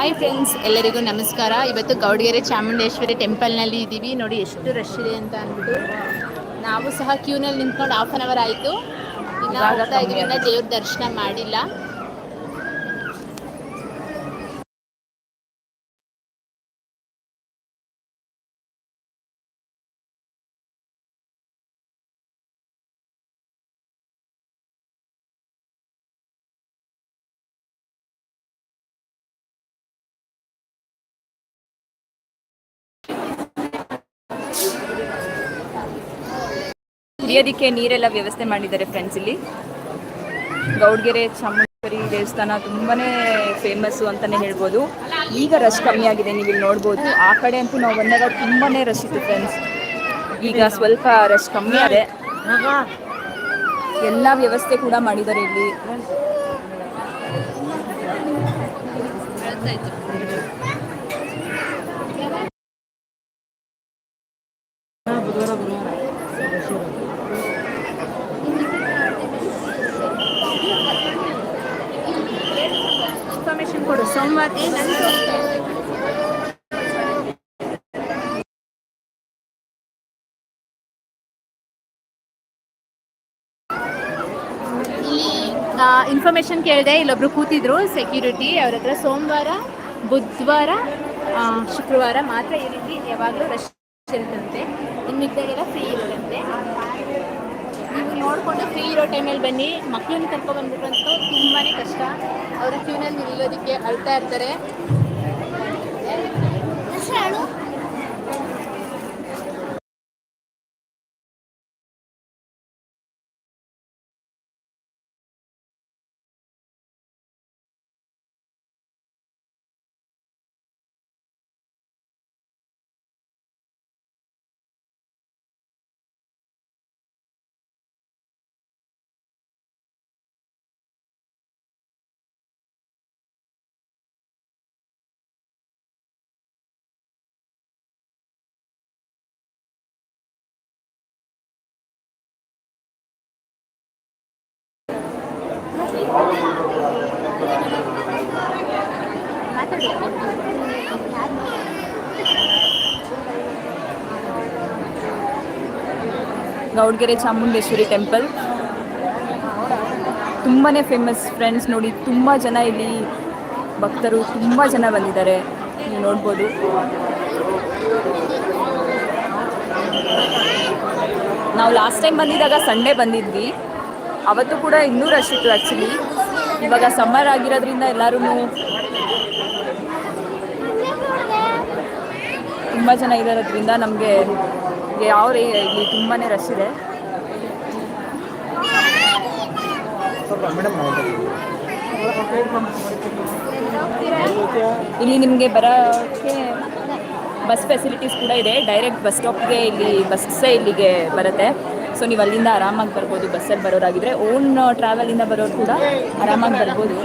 Hi friends ಎಲ್ಲರಿಗೂ ನಮಸ್ಕಾರ. ಇವತ್ತು ಗೌಡಗೆರೆ ಚಾಮುಂಡೇಶ್ವರಿ ಟೆಂಪಲ್ನಲ್ಲಿ ಇದ್ದೀವಿ. ನೋಡಿ ಎಷ್ಟು ರಶ್ ಇದೆ ಅಂತ ಅಂದ್ಬಿಟ್ಟು ನಾವು ಸಹ ಕ್ಯೂನಲ್ಲಿ ನಿಂತ್ಕೊಂಡು ಹಾಫ್ ಅನ್ ಅವರ್ ಆಯಿತು. ಇನ್ನು ಹೋಗ್ತಾ ಇದೀವಿ ಇನ್ನು ದೇವ್ರ ದರ್ಶನ ಮಾಡಿಲ್ಲ. ಕುಡಿಯೋದಕ್ಕೆ ನೀರೆಲ್ಲ ವ್ಯವಸ್ಥೆ ಮಾಡಿದ್ದಾರೆ ಫ್ರೆಂಡ್ಸ್ ಇಲ್ಲಿ. ಗೌಡ್ಗೆರೆ, ಚಾಮುಂಡೇಶ್ವರಿ ದೇವಸ್ಥಾನ ತುಂಬಾನೇ ಫೇಮಸ್ಸು ಅಂತಾನೆ ಹೇಳ್ಬೋದು. ಈಗ ರಶ್ ಕಮ್ಮಿ ಆಗಿದೆ, ನೀವು ಇಲ್ಲಿ ನೋಡ್ಬೋದು. ಆ ಕಡೆ ಅಂತೂ ನಾವು ಬಂದಾಗ ತುಂಬಾನೇ ರಶ್ ಇತ್ತು ಫ್ರೆಂಡ್ಸ್ ಈಗ ಸ್ವಲ್ಪ ರಶ್ ಕಮ್ಮಿ ಇದೆ ಎಲ್ಲ ವ್ಯವಸ್ಥೆ ಕೂಡ ಮಾಡಿದ್ದಾರೆ ಇಲ್ಲಿ. ಇನ್ಫಾರ್ಮೇಶನ್ ಕೊಡು. ಸೋಮವಾರ ಇನ್ಫಾರ್ಮೇಶನ್ ಕೇಳಿದೆ ಇಲ್ಲೊಬ್ರು ಕೂತಿದ್ರು ಸೆಕ್ಯೂರಿಟಿ ಅವ್ರ ಹತ್ರ ಸೋಮವಾರ ಬುಧವಾರ ಶುಕ್ರವಾರ ಮಾತ್ರ ಈ ರೀತಿ ಯಾವಾಗಲೂ ರಶ್ ಇರುತ್ತಂತೆ. ಇನ್ನು ಇದ್ದಾಗೆಲ್ಲ ಫ್ರೀ ಇರುತ್ತಂತೆ. ನೀವು ನೋಡಿಕೊಂಡು ಫ್ರೀ ಇರೋ ಟೈಮಲ್ಲಿ ಬನ್ನಿ. ಮಕ್ಕಳನ್ನ ಕರ್ಕೊಬಂದ್ಬಿಟ್ರಂತೂ ತುಂಬಾ ಕಷ್ಟ. ಅವರು ಕ್ಯೂನಲ್ಲಿ ನಿಲ್ಲೋದಕ್ಕೆ ಅಳ್ತಾ ಇರ್ತಾರೆ. ಗೌಡ್ಗೆರೆ ಚಾಮುಂಡೇಶ್ವರಿ ಟೆಂಪಲ್. ತುಂಬಾ ಫೇಮಸ್ ಫ್ರೆಂಡ್ಸ್ ನೋಡಿ, ತುಂಬ ಜನ ಇಲ್ಲಿ ಭಕ್ತರು, ತುಂಬ ಜನ ಬಂದಿದ್ದಾರೆ. ನೀವು ನೋಡ್ಬೋದು. ನಾವು ಲಾಸ್ಟ್ ಟೈಮ್ ಬಂದಿದ್ದಾಗ ಸಂಡೇ ಬಂದಿದ್ವಿ. ಅವತ್ತು ಕೂಡ ಇನ್ನೂ ರಶ್ ಇತ್ತು ಆ್ಯಕ್ಚುಲಿ ಇವಾಗ ಸಮ್ಮರ್ ಆಗಿರೋದ್ರಿಂದ ಎಲ್ಲರೂ ತುಂಬ ಜನ ಇರೋದ್ರಿಂದ ನಮಗೆ ಯಾವ ಇಲ್ಲಿ ತುಂಬಾ ರಶ್ ಇದೆ. ಇಲ್ಲಿ ನಿಮಗೆ ಬರೋಕ್ಕೆ ಬಸ್ ಫೆಸಿಲಿಟೀಸ್ ಕೂಡ ಇದೆ. ಡೈರೆಕ್ಟ್ ಬಸ್ ಸ್ಟಾಪ್ಗೆ ಇಲ್ಲಿ ಬಸ್ಸೇ ಇಲ್ಲಿಗೆ ಬರುತ್ತೆ. ಸೊ ನೀವು ಅಲ್ಲಿಂದ ಆರಾಮಾಗಿ ಬರ್ಬೋದು ಬಸ್ಸಲ್ಲಿ ಬರೋರಾಗಿದ್ರೆ ಓನ್ ಟ್ರಾವೆಲಿಂದ ಬರೋರು ಕೂಡ ಆರಾಮಾಗಿ ಬರ್ಬೋದು.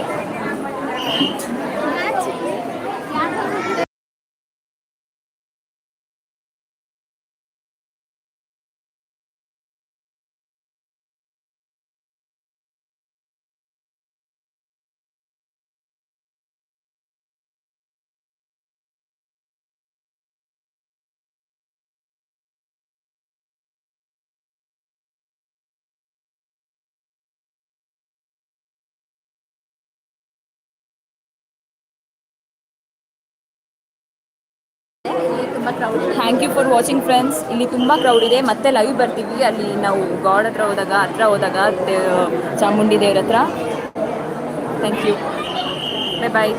Thank you for watching friends ಇಲ್ಲಿ ತುಂಬ ಕ್ರೌಡ್ ಇದೆ. ಮತ್ತೆ ಲೈವ್ ಬರ್ತೀವಿ. ಅಲ್ಲಿ ನಾವು ಗಾಡ್ ಹತ್ರ ಹೋದಾಗ ಹತ್ರ ಹೋದಾಗ ಚಾಮುಂಡಿ ದೇವ್ರ ಹತ್ರ. Thank you bye bye